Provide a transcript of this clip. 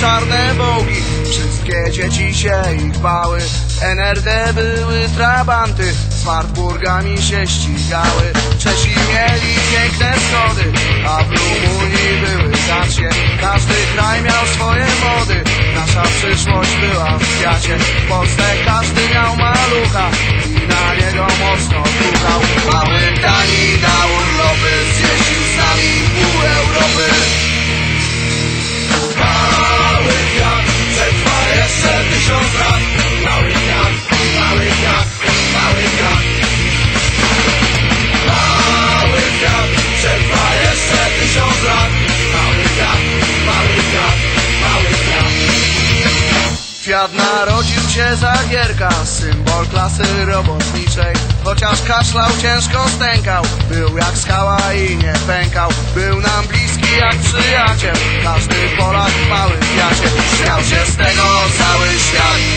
czarne bogi. Wszystkie dzieci się ich bały. NRD były trabanty. Z Wartburgami się ścigały. Czesi mieli piękne schody A w Rumunii były gacie Każdy kraj miał swoje mody. Nasza przyszłość była w kwiacie W Polsce każdy miał malucha I na niego mocno Kwiat narodził się Zagierka, symbol klasy robotniczej. Chociaż kaszlał, ciężko stękał Był jak skała i nie pękał. Był nam bliski jak przyjaciel Każdy Polak w małym kwiacie Śmiał się z tego cały świat